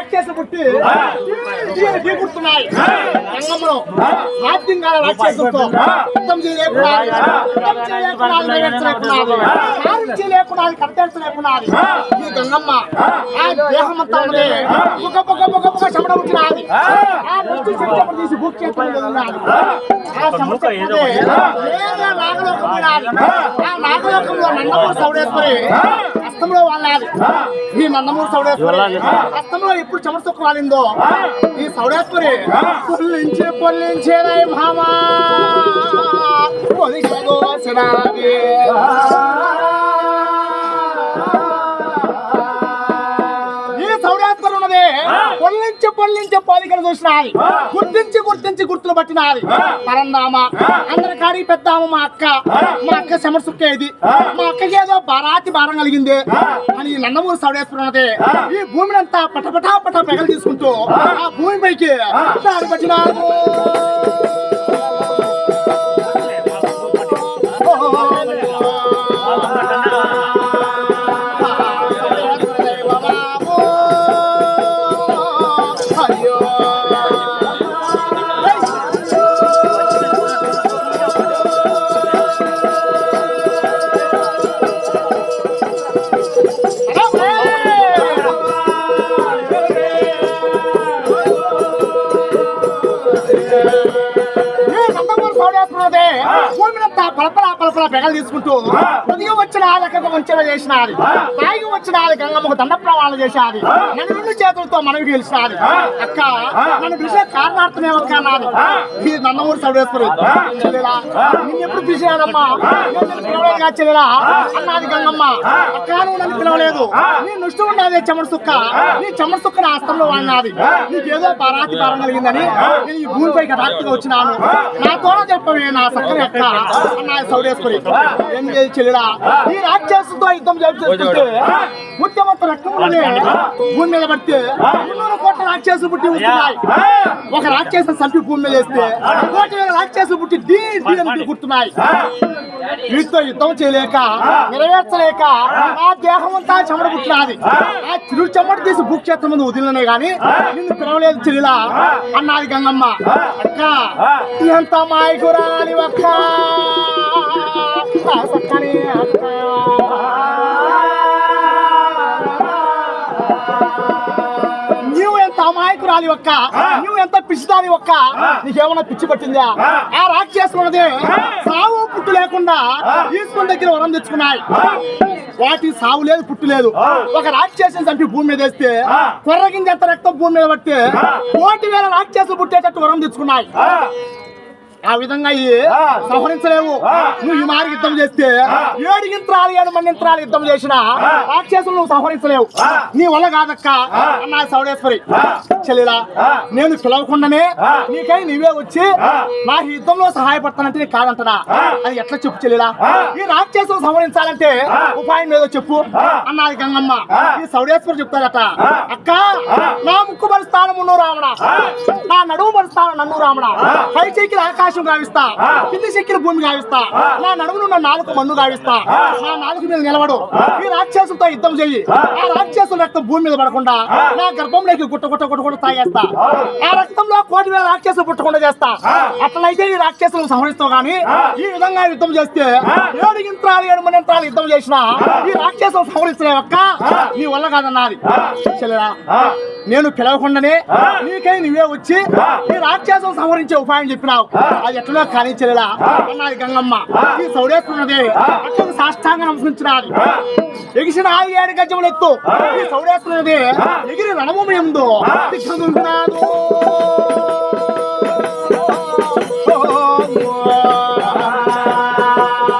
రాక్షసు పుట్టి దీని ఢీకుడుతున్నాయి రంగంలో సాధ్యం కాల రాక్షసులతో యుద్ధం చేయలేకున్నాది యుద్ధం కట్టేర్చలేకున్నాది ఈ గంగమ్మ ఆ. దేహం అంతా ఉన్నది. బుగ చెమట వచ్చినది. ఆ. దృష్టి తీసి బుక్ ఉన్నది. ఆ. లేదా నాగలోకం ఆ. నాగలోకంలో సౌడేశ్వరి హస్తంలో వాళ్ళది ఈ నందమూరి సౌడేశ్వరి. హస్తంలో ఎప్పుడు చెమట సుఖం వాలిందో ఈ సౌడేశ్వరి. పొల్లించి పొల్లించేదై భామా పొదిగోసినాది. ఈ పొల్లించి పొల్లించి పోలికలు చూసినది గుర్తించి గుర్తించి గుర్తులు పట్టినది పరందామ అందరి కాడి పెద్దామ మా అక్క. మా అక్క శమర్ సుక్కేది. మా అక్కకి ఏదో బారాతి భారం కలిగింది. అని సౌడేశ్వరి ఉన్నది ఈ భూమిని అంతా పటపటా పట పెగలు తీసుకుంటూ ఆ. భూమి పైకి దారి పట్టినారు. పెగలు తీసుకుంటూ ఉదయం వచ్చిన ఆలకకు వంచన చేసినాది. తాగి వచ్చిన ఆది గంగమ్మకు దండ ప్రమాణం చేసినది నన్ను రెండు చేతులతో మనవి గెలిచినది. అక్క నన్ను పిలిచే కారణార్థమే ఒక్క అన్నది. ఈ నందమూరి సౌడేశ్వరి చెల్లెలా నిన్ను ఎప్పుడు పిలిచినానమ్మా? పిలవలేదుగా చెల్లెలా? అన్నది గంగమ్మ. అక్క నువ్వు నన్ను పిలవలేదు. నీ నుష్టి ఉన్నది చెమట సుక్క నీ చెమట సుక్క నా హస్తంలో వాడినది నీకేదో పరాతి భారం కలిగిందని నేను ఈ భూమిపైకి రాత్రిగా వచ్చినాను. నాతోనే చెప్పవే నా సక్కని అక్క అన్న సౌడేశ్వరి ఏం చేసి ఈ రాక్షసుతో యుద్ధం చేస్తుంటే ముత్యమంత రక్తంలోనే భూమి మీద పడితే మున్నూరు కోట్ల రాక్షసులు పుట్టి ఉంటున్నాయి ఒక రాక్షసు చంపి భూమి మీద వేస్తే కోటి వేల రాక్షసులు పుట్టి డీ డీ పుట్టున్నాయి వీటితో యుద్ధం చేయలేక నెరవేర్చలేక నా దేహం అంతా చెమట పుట్టినది. ఆ. చిరు చెమట తీసి బుక్ చేత ముందు వదిలినే గాని నిన్ను పిలవలేదు చెల్లిలా? అన్నది గంగమ్మ. అక్క ఎంత మాయకురాలి ఒక్క నీవు ఎంత అమాయకురాలి ఒక్క? నువ్వు ఎంత పిచ్చిదాని ఒక్క? నీకేమన్నా పిచ్చి పట్టిందా? ఆ. రాక్షసున్నది సావు పుట్టు లేకుండా ఈశ్వరుని దగ్గర వరం తెచ్చుకున్నాయి. వాటి సావు లేదు పుట్టు లేదు. ఒక రాక్షసుని చంపి భూమి మీద వేస్తే కొర్రగింజ ఎంత రక్తం భూమి మీద పడితే కోటి వేల రాక్షసులు పుట్టేటట్టు వరం తెచ్చుకున్నాయి. ఆ విధంగా ఈ సంహరించలేవు నువ్వు ఈ మారి యుద్ధం చేస్తే ఏడు యంత్రాలు ఏడు మంది యంత్రాలు యుద్ధం చేసిన రాక్షసులు నువ్వు సంహరించలేవు నీ వల్ల కాదక్క. అన్న సౌడేశ్వరి. చెల్లిలా నేను పిలవకుండానే నీకై నీవే వచ్చి నా యుద్ధంలో సహాయపడతానంటే నీకు కాదంటనా? అది ఎట్లా చెప్పు చెల్లిలా? ఈ రాక్షసులు సంహరించాలంటే ఉపాయం ఏదో చెప్పు అన్నది గంగమ్మ. ఈ సౌడేశ్వరి చెప్తారట అక్క నా ముక్కు పరుస్తాను మున్ను రావణ. నా నడుము పరుస్తాను నన్ను రావణ. పై చెక్కిన ఆకాశం గావిస్తా. కింది చెక్కిన భూమి గావిస్తా. నా నడుమును నా నాలుగు మన్ను గావిస్తా. నా నాలుగు మీద నిలబడు. ఈ రాక్షసులతో యుద్ధం చెయ్యి. ఆ. రాక్షసుల రక్తం భూమి మీద పడకుండా నా గర్భంలోకి గుట్ట గుట్ట గుట్ట గుట్ట తాగేస్తా. ఆ. రక్తంలో కోటి వేల రాక్షసులు పుట్టకుండా చేస్తా. అట్లయితే ఈ రాక్షసులను సంహరిస్తావు గాని ఈ విధంగా యుద్ధం చేస్తే ఏడు యంత్రాలు ఏడు మంది యంత్రాలు యుద్ధం చేసినా ఈ రాక్షసులు సంహరించలే ఒక్క నీ వల్ల కాదన్నది. నేను పిలవకుండానే నీకై నువ్వే వచ్చి ఈ రాక్షసులు సంహరించే ఉపాయం చెప్పినావు. అది ఎట్లనో కానీ చెల్లెలా? అన్నది గంగమ్మ. ఈ సౌడేశ్వరున్నదే అక్కడికి సాష్టాంగ నమస్కరించినది ఎగిసిన ఆ ఏడు గజములు ఎత్తు ఈ సౌడేశ్వరున్నదే ఎగిరి రణభూమి ఎందు